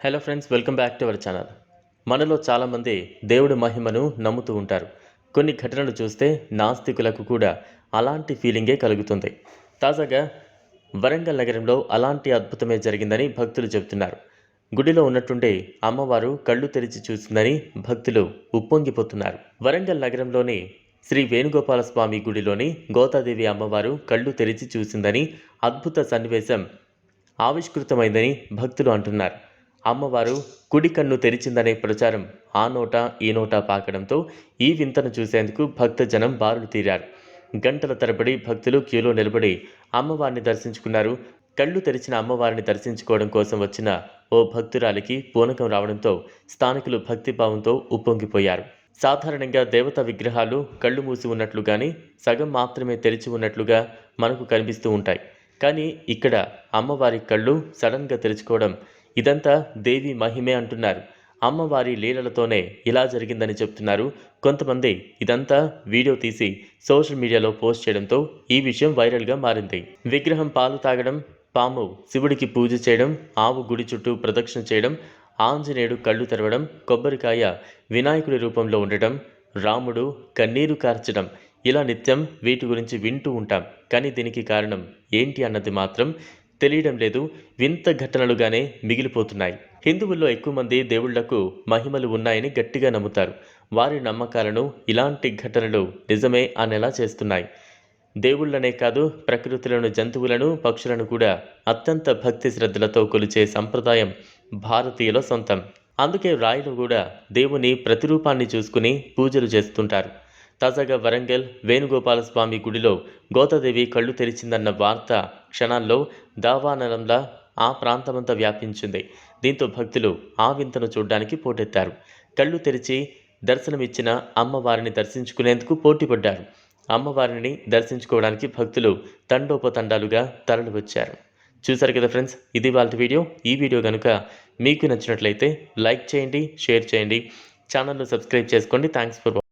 Hello friends welcome back to our channel మనలో చాలామంది దేవుడి మహిమను నమ్ముతూ ఉంటారు. కొన్ని ఘటనలు చూస్తే నాస్తికులకు కూడా అలాంటి ఫీలింగే కలుగుతుంది. తాజాగా వరంగల్ నగరంలో అలాంటి అద్భుతమే జరిగిందని భక్తులు చెబుతున్నారు. గుడిలో ఉన్నట్టుండే అమ్మవారు కళ్ళు తెరిచి చూసిందని భక్తులు ఉప్పొంగిపోతున్నారు. వరంగల్ నగరంలోని శ్రీ వేణుగోపాల స్వామి గుడిలోని గోతాదేవి అమ్మవారు కళ్ళు తెరిచి చూసిందని అద్భుత సన్నివేశం ఆవిష్కృతమైందని భక్తులు అంటున్నారు. అమ్మవారు కుడి కన్ను తెరిచిందనే ప్రచారం ఆ నోట ఈ నోట పాకడంతో ఈ వింతను చూసేందుకు భక్తజనం బారులు తీరారు. గంటల తరబడి భక్తులు క్యూలో నిలబడి అమ్మవారిని దర్శించుకున్నారు. కళ్ళు తెరిచిన అమ్మవారిని దర్శించుకోవడం కోసం వచ్చిన ఓ భక్తురాలికి పూనకం రావడంతో స్థానికులు భక్తిభావంతో ఉప్పొంగిపోయారు. సాధారణంగా దేవత విగ్రహాలు కళ్ళు మూసి ఉన్నట్లుగానే సగం మాత్రమే తెరిచి ఉన్నట్లుగా మనకు కనిపిస్తూ ఉంటాయి. కానీ ఇక్కడ అమ్మవారి కళ్ళు సడన్గా తెరుచుకోవడం ఇదంతా దేవి మహిమే అంటున్నారు. అమ్మవారి లీలలతోనే ఇలా జరిగిందని చెప్తున్నారు. కొంతమంది ఇదంతా వీడియో తీసి సోషల్ మీడియాలో పోస్ట్ చేయడంతో ఈ విషయం వైరల్గా మారింది. విగ్రహం పాలు తాగడం పాము శివుడికి పూజ చేయడం ఆవు గుడి చుట్టూ ప్రదక్షిణ చేయడం ఆంజనేయుడు కళ్ళు తెరవడం కొబ్బరికాయ వినాయకుడి రూపంలో ఉండటం రాముడు కన్నీరు కార్చడం ఇలా నిత్యం వీటి గురించి వింటూ ఉంటాం. కానీ దీనికి కారణం ఏంటి అన్నది మాత్రం తెలియడం లేదు. వింత ఘటనలుగానే మిగిలిపోతున్నాయి. హిందువుల్లో ఎక్కువ మంది దేవుళ్ళకు మహిమలు ఉన్నాయని గట్టిగా నమ్ముతారు. వారి నమ్మకాలను ఇలాంటి ఘటనలు నిజమే అనేలా చేస్తున్నాయి. దేవుళ్ళనే కాదు ప్రకృతిలోని జంతువులను పక్షులను కూడా అత్యంత భక్తి శ్రద్ధలతో కొలిచే సంప్రదాయం భారతీయుల సొంతం. అందుకే రాయలు కూడా దేవుని ప్రతిరూపాన్ని చూసుకుని పూజలు చేస్తుంటారు. తాజాగా వరంగల్ వేణుగోపాలస్వామి గుడిలో గోదాదేవి కళ్ళు తెరిచిందన్న వార్త క్షణాల్లో దావానలంలా ఆ ప్రాంతమంతా వ్యాపించింది. దీంతో భక్తులు ఆ వింతను చూడ్డానికి పోటెత్తారు. కళ్ళు తెరిచి దర్శనమిచ్చిన అమ్మవారిని దర్శించుకునేందుకు పోటీపడ్డారు. అమ్మవారిని దర్శించుకోవడానికి భక్తులు తండోపతండాలుగా తరలి వచ్చారు చూసారు కదా ఫ్రెండ్స్ ఇది వాళ్ళ వీడియో. ఈ వీడియో కనుక మీకు నచ్చినట్లయితే లైక్ చేయండి షేర్ చేయండి. ఛానల్ను సబ్స్క్రైబ్ చేసుకోండి. Thanks for